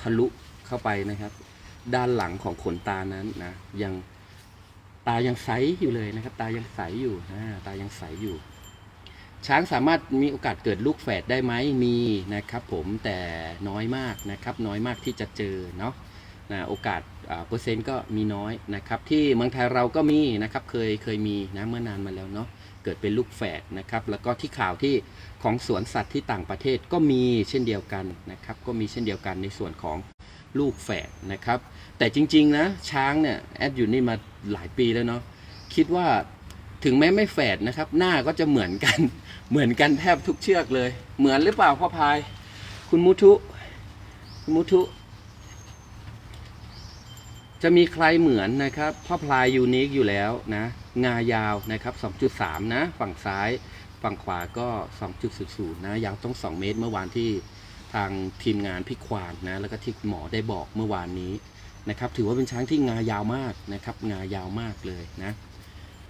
ทะลุเข้าไปนะครับ ด้านหลังของขนตานั้นนะยังตายังใสอยู่เลยนะครับ ตายังใสอยู่นะตายังใสอยู่ ช้างสามารถมีโอกาสเกิดลูกแฝดได้ไหมมีนะครับผมแต่น้อยมากนะครับ น้อยมากที่จะเจอเนาะนะโอกาสเปอร์เซ็นต์ก็มีน้อยนะครับ ที่เมืองไทยเราก็มีนะครับเคยเคยมีนะเมื่อนานมาแล้วเนาะ เกิดเป็นลูกแฝดนะครับแล้วก็ที่ข่าวที่ของสวนสัตว์ที่ต่างประเทศก็มีเช่นเดียวกันนะครับก็มีเช่นเดียวกันในส่วนของลูกแฝดนะครับ แต่จริงๆนะช้างเนี่ยแอดอยู่นี่มาหลายปีแล้วเนาะคิดว่าถึงแม้ไม่แฝดนะครับ หน้าก็จะเหมือนกัน เหมือนกันแทบทุกเชือกเลย เหมือนหรือเปล่าพ่อพาย คุณมุทุคุณมุทุ จะมีใครเหมือนนะครับพ่อพลายยูนิคอยู่แล้วนะ งายาวนะครับ 2.3 นะ ฝั่งซ้ายฝั่งขวาก็ 2.00 นะยาวต้อง 2 เมตรเมื่อวานที่ทางทีมงานพี่ควานนะแล้วก็ที่หมอได้บอกเมื่อวานนี้นะครับ ถือว่าเป็นช้างที่งายาวมากนะครับ งายาวมากเลยนะ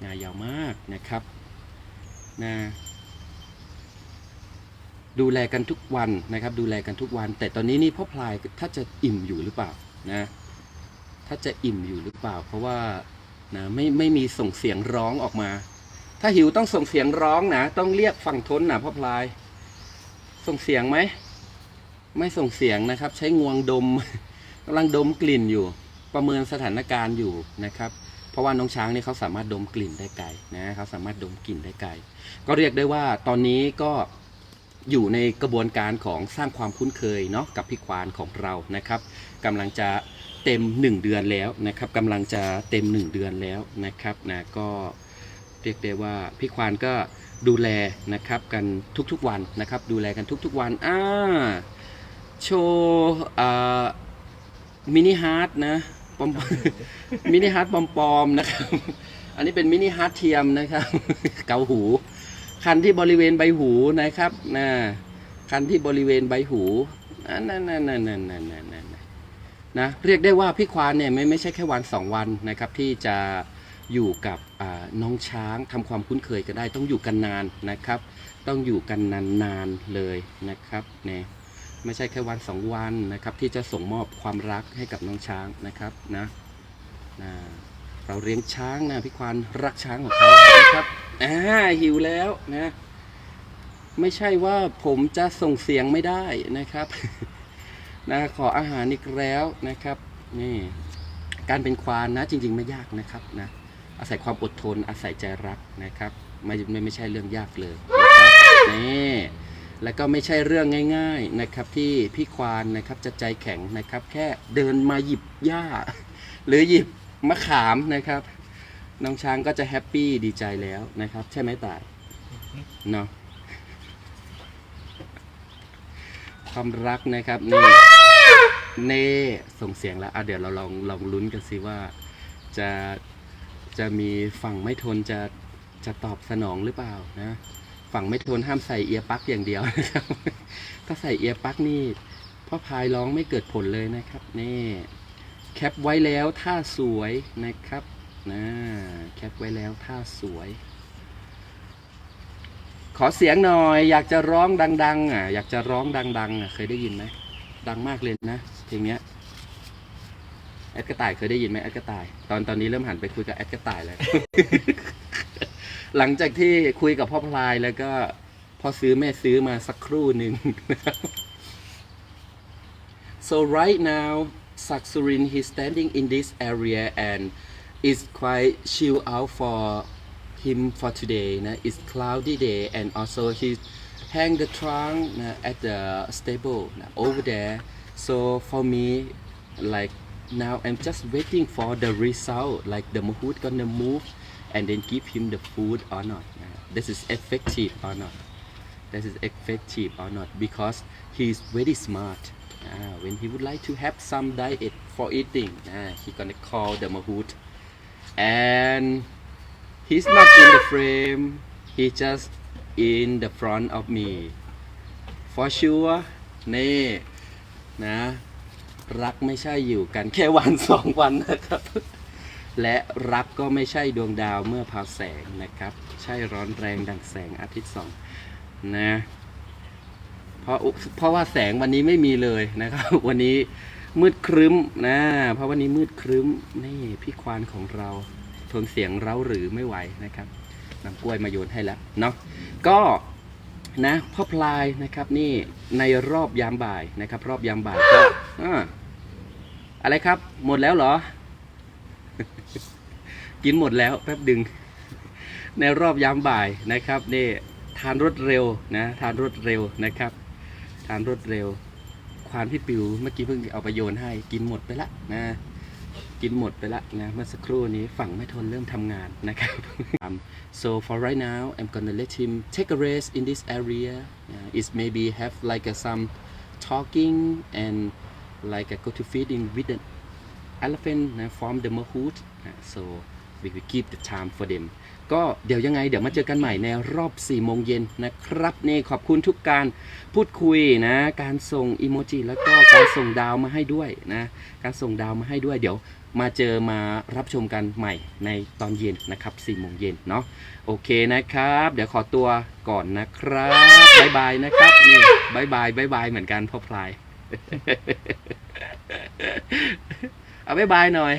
งายาวมากนะครับนะดูแลกันทุกวันนะครับ ดูแลกันทุกวัน แต่ตอนนี้นี่พ่อพลายถ้าจะอิ่มอยู่หรือเปล่านะ ถ้าจะอิ่มอยู่หรือเปล่า เพราะว่า นะไม่ไม่มีส่งเสียงร้องออกมา ถ้าหิวต้องส่งเสียงร้องนะต้องเรียกฝั่งทนนะพ่อพลาย ส่งเสียงไหมไม่ส่งเสียงนะครับ ใช้งวงดมกำลังดมกลิ่นอยู่ ประเมินสถานการณ์อยู่นะครับ เพราะว่าน้องช้างนี่เขาสามารถดมกลิ่นได้ไกลนะเขาสามารถดมกลิ่นได้ไกลก็เรียกได้ว่าตอนนี้ก็อยู่ในกระบวนการของสร้างความคุ้นเคยเนาะกับพี่ควานของเรานะครับกำลังจะ เต็ม 1 เดือนแล้วนะครับกำลังจะเต็ม 1 เดือนแล้วนะครับนะก็เรียกได้ว่าพี่ควานก็ดูแลนะครับกันทุกๆวันนะครับ ดูแลกันทุกๆวันอ่าโชว์มินิฮาร์ดนะปอมมินิฮาร์ดปลอมๆนะครับ อันนี้เป็นมินิฮาร์ดเทียมนะครับ เกาหู คันที่บริเวณใบหูนะครับนะคันที่บริเวณใบหูนั่นนั่นนั่นนั่นนั่นนั่น นะเรียกได้ว่าพี่ควานเนี่ยไม่ไม่ใช่แค่วันสองวันนะครับที่จะอยู่กับน้องช้างทำความคุ้นเคยกันได้ ต้องอยู่กันนานนะครับ ต้องอยู่กันนานๆเลยนะครับเนี่ยไม่ใช่แค่วันสองวันนะครับที่จะส่งมอบความรักให้กับน้องช้างนะครับนะนะเราเลี้ยงช้างนะพี่ควานรักช้างของเขานะครับอ่าหิวแล้วนะไม่ใช่ว่าผมจะส่งเสียงไม่ได้นะครับ นะขออาหารอีกแล้วนะครับนี่การเป็นควานนะจริง ๆ ไม่ยากนะครับนะอาศัยความอดทนอาศัยใจรักนะครับไม่ไม่ไม่ใช่เรื่องยากเลยนะครับนี่แล้วก็ไม่ใช่เรื่องง่าย ๆนะครับที่พี่ควานนะครับจะใจแข็งนะครับ แค่เดินมาหยิบหญ้า หรือหยิบมะขามนะครับ น้องช้างก็จะแฮปปี้ดีใจแล้วนะครับ ใช่ไหมต่ายเนาะ ความรักนะครับนี่เน่ส่งเสียงแล้วอะเดี๋ยวเราลองลองลุ้นกันสิว่า จะจะมีฝั่งไม่ทนจะจะตอบสนองหรือเปล่านะ ฝั่งไม่ทนห้ามใส่เอียร์ปลั๊กอย่างเดียวนะครับถ้าใส่เอียร์ปลั๊กนี่พ่อพายร้องไม่เกิดผลเลยนะครับนี่แคปไว้แล้วท่าสวยนะครับนะแคปไว้แล้วท่าสวยข อเสียงหน่อย อยากจะร้องดัง ๆ อะ อยากจะร้องดัง ๆ อะ เคยได้ยินไหมดังมากเลยนะเพลงเนี้ยแอดกระต่ายเคยได้ยินไหมแอดกระต่าย ตอนตอนนี้เริ่มหันไปคุยกับแอดกระต่ายแล้ว หลังจากที่คุยกับพ่อพลายแล้วก็พ่อซื้อแม่ซื้อมาสักครู่หนึ่ง So right now, Saksurin he's standing in this area and is quite chill out for him for today. Nah. It's cloudy day and also he hang the trunk nah, at the stable nah, over there. So for me, like now I'm just waiting for the result, like the mahout gonna move and then give him the food or not. nah. This is effective or not. This is effective or not because he's very smart. Ah, when he would like to have some diet for eating, ah, he gonna call the mahout, and he's not in the frame. He just in the front of me. For sure นี่นะ รักไม่ใช่อยู่กันแค่วันสองวันนะครับ และรักก็ไม่ใช่ดวงดาวเมื่อพราวแสงนะครับ ใช่ร้อนแรงดังแสงอาทิตย์สองนะเพราะเพราะว่าแสงวันนี้ไม่มีเลยนะครับ วันนี้มืดครึ้มนะ เพราะวันนี้มืดครึ้มนี่พี่ควานของเรา ทนเสียงเร้าหรือไม่ไหวนะครับนำกล้วยมาโยนให้แล้วเนาะก็นะพ่อพลายนะครับนี่ในรอบยามบ่ายนะครับ รอบยามบ่ายก็อะไรครับ หมดแล้วเหรอ กินหมดแล้วแป๊บดึง ในรอบยามบ่ายนะครับนี่ทานรวดเร็วนะทานรวดเร็วนะครับ ทานรวดเร็ว ควานพี่ปิวเมื่อกี้เพิ่งเอาไปโยนให้กินหมดไปละนะ กินหมดไปละนะเมื่อสักครู่นี้ฝั่งไม่ทนเริ่มทำงานนะครับ so for right now I'm gonna let him take a rest in this area uh, is maybe have like a, some talking and like a go to feeding with the elephant uh, from the mahout uh, so we will keep the time for them ก็เดี๋ยวยังไงเดี๋ยวมาเจอกันใหม่ในรอบ4โมงเย็นนะครับนี่ขอบคุณทุกการพูดคุยนะ การส่งอีโมจิแล้วก็การส่งดาวมาให้ด้วยนะ การส่งดาวมาให้ด้วยเดี๋ยวมาเจอมารับชมกันใหม่ในตอนเย็นนะครับ4โมงเย็นเนาะโอเคนะครับ เดี๋ยวขอตัวก่อนนะครับบายบายนะครับนี่บายบายบายบายเหมือนกันพ่อพลายเอาบายบายหน่อย